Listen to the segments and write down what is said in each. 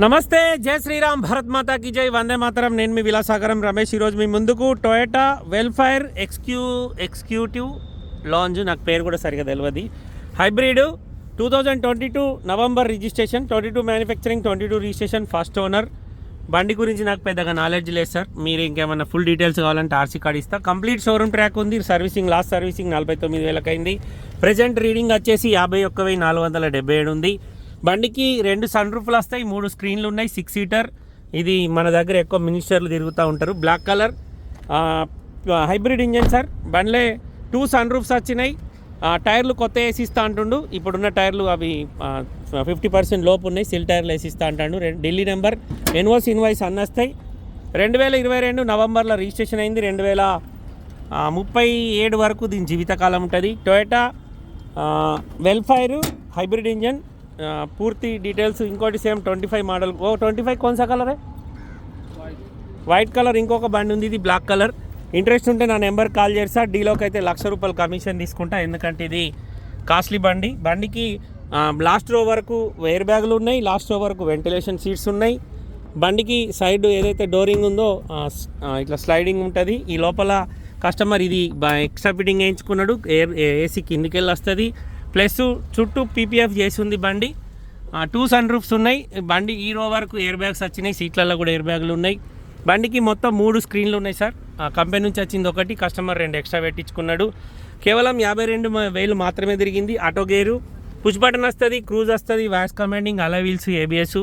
నమస్తే జై శ్రీరామ్ భరత్ మాతాకి జై వందే మాతరం. నేను మీ విలాసాగరం రమేష్. ఈరోజు మీ ముందుకు టొయోటా వెల్ఫైర్ ఎక్స్క్యూ ఎక్స్క్యూటివ్ లాంజ్ నాకు పేరు కూడా సరిగా తెలియదు hybrid two thousand twenty two November registration twenty two manufacturing twenty two registration first owner బండి గురించి నాకు పెద్దగా నాలెడ్జ్ లేదు సార్ మీరు ఇంకేమైనా ఫుల్ డీటెయిల్స్ కావాలంటే ఆర్సీ కార్డ్ ఇస్తా. కంప్లీట్ షోరూమ్ ట్రాక్ ఉంది. సర్వీసింగ్ లాస్ట్ సర్వీసింగ్ నలభై తొమ్మిది వేలకైంది. అయింది ప్రజెంట్ రీడింగ్ వచ్చేసి యాభై ఒక్క వెయ్యి నాలుగు వందల డెబ్బై ఏడు ఉంది. బండికి రెండు సన్ రూఫ్లు వస్తాయి మూడు స్క్రీన్లు ఉన్నాయి సిక్స్ సీటర్ ఇది మన దగ్గర ఎక్కువ మినిస్టర్లు తిరుగుతూ ఉంటారు. Black colour hybrid engine sir బండ్లే two sunroofs వచ్చినాయి. టైర్లు కొత్త వేసిస్తా అంటుండు. ఇప్పుడున్న టైర్లు అవి ఫిఫ్టీ పర్సెంట్ లోపు ఉన్నాయి. సిల్ టైర్లు వేసిస్తా అంటాడు. ఢిల్లీ నెంబర్ ఎన్వోస్ ఇన్వాయిస్ అన్నస్తాయి వస్తాయి. రెండు వేల ఇరవై రెండు నవంబర్లో రిజిస్ట్రేషన్ అయింది. రెండు వేల ముప్పై ఏడు వరకు దీని జీవితకాలం ఉంటుంది. టొయోటా వెల్ఫైర్ హైబ్రిడ్ ఇంజన్ పూర్తి డీటెయిల్స్ ఇంకోటి సేమ్ ట్వంటీ ఫైవ్ మోడల్. ఓ ట్వంటీ ఫైవ్ కొన్సా కలరే? వైట్ కలర్ ఇంకొక బండి ఉంది ఇది బ్లాక్ కలర్. ఇంట్రెస్ట్ ఉంటే నా నెంబర్ కాల్ చేస్తా. డీలోకి అయితే లక్ష రూపాయలు కమిషన్ తీసుకుంటా. ఎందుకంటే ఇది కాస్ట్లీ బండి. బండికి లాస్ట్ రో వరకు ఎయిర్ బ్యాగులు ఉన్నాయి లాస్ట్ రో వరకు వెంటిలేషన్ సీట్స్ ఉన్నాయి. బండికి సైడ్ ఏదైతే డోరింగ్ ఉందో ఇట్లా స్లైడింగ్ ఉంటుంది. ఈ లోపల కస్టమర్ ఇది బ- ఎక్స్ట్రా ఫిట్టింగ్ వేయించుకున్నాడు. ఎయిర్ ఏసీ కిందికి వెళ్ళి వస్తుంది ప్లస్ చుట్టూ పీపీఎఫ్ చేసి ఉంది బండి. టూ సన్ రూఫ్స్ ఉన్నాయి. బండి ఈ వరకు ఎయిర్ బ్యాగ్స్ వచ్చినాయి. సీట్లలో కూడా ఎయిర్ బ్యాగులు ఉన్నాయి. బండికి మొత్తం మూడు స్క్రీన్లు ఉన్నాయి సార్. ఆ కంపెనీ నుంచి వచ్చింది ఒకటి. కస్టమర్ రెండు ఎక్స్ట్రా పెట్టించుకున్నాడు. కేవలం యాభై రెండు వేలు మాత్రమే తిరిగింది. Auto gear. పుష్ బటన్ వస్తుంది క్రూజ్ వస్తుంది వ్యాస్ కమాండింగ్ అలా వీల్స్ ఏబిఎస్.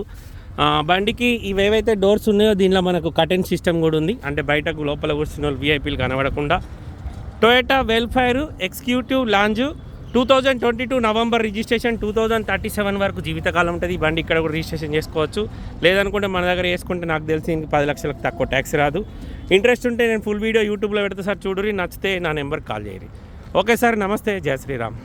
బండికి ఇవేవైతే డోర్స్ ఉన్నాయో దీనిలో మనకు కటెన్ సిస్టమ్ కూడా ఉంది. అంటే బయటకు లోపల కూర్చున్న వాళ్ళు వీఐపీలు కనబడకుండా. Toyota Vellfire executive lounge two thousand twenty two November registration two thousand thirty seven వరకు జీవితకాలం ఉంటుంది. ఈ బండి ఇక్కడ కూడా రిజిస్ట్రేషన్ చేసుకోవచ్చు. లేదనుకుంటే మన దగ్గర వేసుకుంటే నాకు తెలిసి ఇంక పది లక్షలకు తక్కువ ట్యాక్స్ రాదు. ఇంట్రెస్ట్ ఉంటే నేను ఫుల్ వీడియో యూట్యూబ్లో పెడతా. సార్ చూడురి నచ్చితే నా నెంబర్కి కాల్ చేయరు ఓకే సార్ నమస్తే. జయ శ్రీరామ్.